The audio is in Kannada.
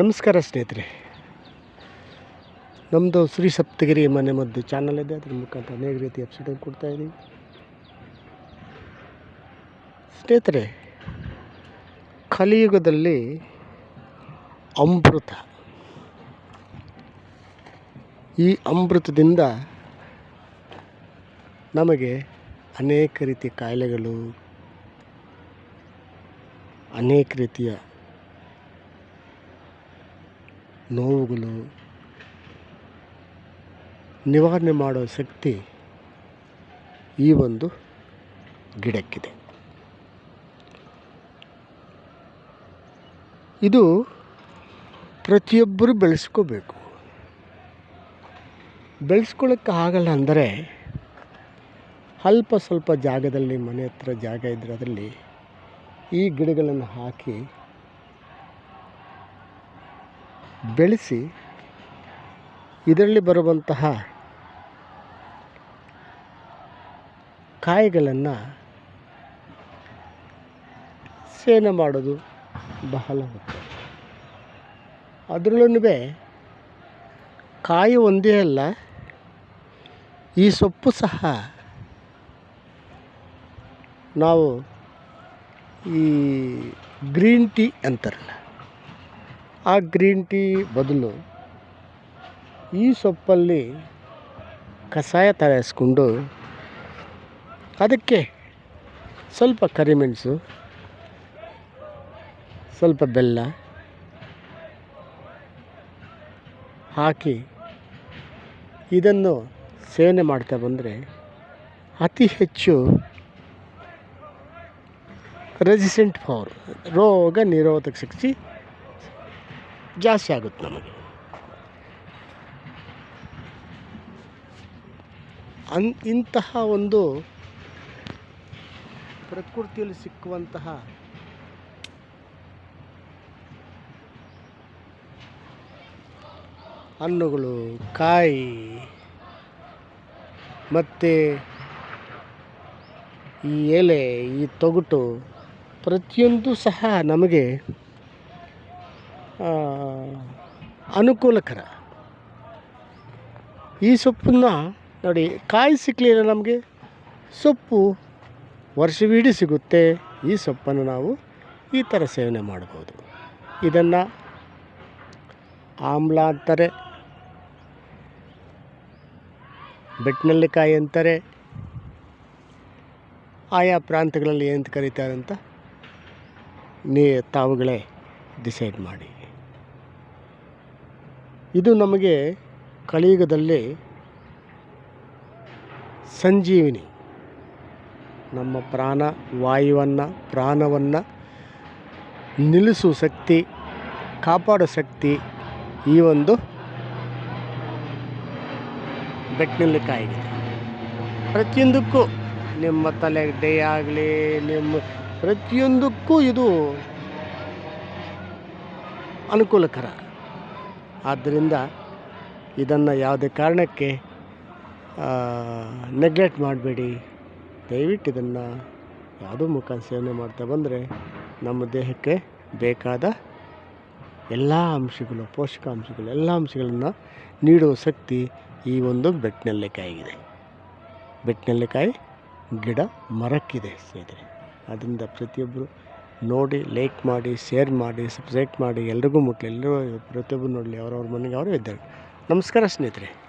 ನಮಸ್ಕಾರ ಸ್ನೇಹಿತರೆ. ನಮ್ಮದು ಶ್ರೀ ಸಪ್ತಗಿರಿ ಮನೆ ಮದ್ದು ಚಾನಲ್ ಇದೆ. ಅದ್ರ ಮುಖಾಂತರ ಅನೇಕ ರೀತಿ ಕೊಡ್ತಾ ಇದ್ದೀವಿ. ಸ್ನೇಹಿತರೆ, ಕಲಿಯುಗದಲ್ಲಿ ಅಮೃತ. ಈ ಅಮೃತದಿಂದ ನಮಗೆ ಅನೇಕ ರೀತಿಯ ಕಾಯಿಲೆಗಳು, ಅನೇಕ ರೀತಿಯ ನೋವುಗಳು, ನಿವಾರಣೆ ಮಾಡೋ ಶಕ್ತಿ ಈ ಒಂದು ಗಿಡಕ್ಕಿದೆ. ಇದು ಪ್ರತಿಯೊಬ್ಬರು ಬೆಳೆಸ್ಕೋಬೇಕು. ಬೆಳೆಸ್ಕೊಳ್ಳೋಕ್ಕೆ ಆಗಲ್ಲ ಅಂದರೆ ಅಲ್ಪ ಸ್ವಲ್ಪ ಜಾಗದಲ್ಲಿ, ಮನೆ ಹತ್ರ ಜಾಗ ಇದ್ದರೆ ಅದರಲ್ಲಿ ಈ ಗಿಡಗಳನ್ನು ಹಾಕಿ ಬೆಳೆಸಿ ಇದರಲ್ಲಿ ಬರುವಂತಹ ಕಾಯಿಗಳನ್ನು ಸೇವನೆ ಮಾಡೋದು ಬಹಳ ಮುಖ್ಯ. ಅದರಲ್ಲೂ ಕಾಯಿ ಒಂದೇ ಅಲ್ಲ, ಈ ಸೊಪ್ಪು ಸಹ ನಾವು ಈ ಗ್ರೀನ್ ಟೀ ಅಂತಾರಲ್ಲ ಆ ಗ್ರೀನ್ ಟೀ ಬದಲು ಈ ಸೊಪ್ಪಲ್ಲಿ ಕಷಾಯ ತಯಾರಿಸ್ಕೊಂಡು ಅದಕ್ಕೆ ಸ್ವಲ್ಪ ಕರಿಮೆಣಸು ಸ್ವಲ್ಪ ಬೆಲ್ಲ ಹಾಕಿ ಇದನ್ನು ಸೇವನೆ ಮಾಡ್ತಾ ಬಂದರೆ ಅತಿ ಹೆಚ್ಚು ರೆಸಿಸ್ಟೆಂಟ್ ಪವರ್ ರೋಗ ನಿರೋಧಕ ಶಕ್ತಿ ಜಾಸ್ತಿ ಆಗುತ್ತೆ ನಮಗೆ. ಅನ್, ಇಂತಹ ಒಂದು ಪ್ರಕೃತಿಯಲ್ಲಿ ಸಿಕ್ಕುವಂತಹ ಹಣ್ಣುಗಳು, ಕಾಯಿ ಮತ್ತು ಈ ಎಲೆ, ಈ ತೊಗಟು ಪ್ರತಿಯೊಂದು ಸಹ ನಮಗೆ ಅನುಕೂಲಕರ. ಈ ಸೊಪ್ಪನ್ನು ನೋಡಿ, ಕಾಯಿ ಸಿಕ್ಕಲಿಲ್ಲ ನಮಗೆ, ಸೊಪ್ಪು ವರ್ಷವಿಡೀ ಸಿಗುತ್ತೆ. ಈ ಸೊಪ್ಪನ್ನು ನಾವು ಈ ಥರ ಸೇವನೆ ಮಾಡ್ಬೋದು. ಇದನ್ನು ಆಮ್ಲ ಅಂತಾರೆ ಬೆಟ್ಟನಲ್ಲಿಕಾಯಿ ಅಂತಾರೆ, ಆಯಾ ಪ್ರಾಂತ್ಯಗಳಲ್ಲಿ ಏನು ಕರೀತಾರೆ ಅಂತ ನೀ ತಾವುಗಳೇ ಡಿಸೈಡ್ ಮಾಡಿ. ಇದು ನಮಗೆ ಕಲಿಯುಗದಲ್ಲಿ ಸಂಜೀವಿನಿ. ನಮ್ಮ ಪ್ರಾಣ ವಾಯುವನ್ನು, ಪ್ರಾಣವನ್ನು ನಿಲ್ಲಿಸುವ ಶಕ್ತಿ, ಕಾಪಾಡೋ ಶಕ್ತಿ ಈ ಒಂದು ಬೆಟ್ನೆಲ್ಲಿಕಾಯಿಗೆ ಪ್ರತಿಯೊಂದಕ್ಕೂ ನಿಮ್ಮ ತಲೆಗಡ್ಡೆ ಆಗಲಿ ನಿಮ್ಮ ಪ್ರತಿಯೊಂದಕ್ಕೂ ಇದು ಅನುಕೂಲಕರ. ಆದ್ದರಿಂದ ಇದನ್ನು ಯಾವುದೇ ಕಾರಣಕ್ಕೆ ನೆಗ್ಲೆಕ್ಟ್ ಮಾಡಬೇಡಿ. ದಯವಿಟ್ಟು ಇದನ್ನು ಯಾವುದೋ ಮುಖ ಸೇವನೆ ಮಾಡ್ತಾ ಬಂದರೆ ನಮ್ಮ ದೇಹಕ್ಕೆ ಬೇಕಾದ ಎಲ್ಲ ಅಂಶಗಳು, ಪೋಷಕಾಂಶಗಳು, ಎಲ್ಲ ಅಂಶಗಳನ್ನು ನೀಡುವ ಶಕ್ತಿ ಈ ಒಂದು ಬೆಟ್ಟನೆಲ್ಲೆಕಾಯಿಗಿದೆ. ಬೆಟ್ಟನೆಲ್ಲೆಕಾಯಿ ಗಿಡ ಮರಕ್ಕಿದೆ ಸ್ನೇಹಿತರೆ. ಅದರಿಂದ ಪ್ರತಿಯೊಬ್ಬರು ನೋಡಿ ಲೈಕ್ ಮಾಡಿ ಶೇರ್ ಮಾಡಿ ಸಬ್ಸ್ಕ್ರೈಬ್ ಮಾಡಿ, ಎಲ್ರಿಗೂ ಮುಟ್ಲಿ. ಎಲ್ಲರೂ ಪ್ರತಿಯೊಬ್ಬರು ನೋಡಲಿ, ಅವ್ರವ್ರ ಮನೆಗೆ ಅವರು ಇದ್ದಾರೆ. ನಮಸ್ಕಾರ ಸ್ನೇಹಿತರೆ.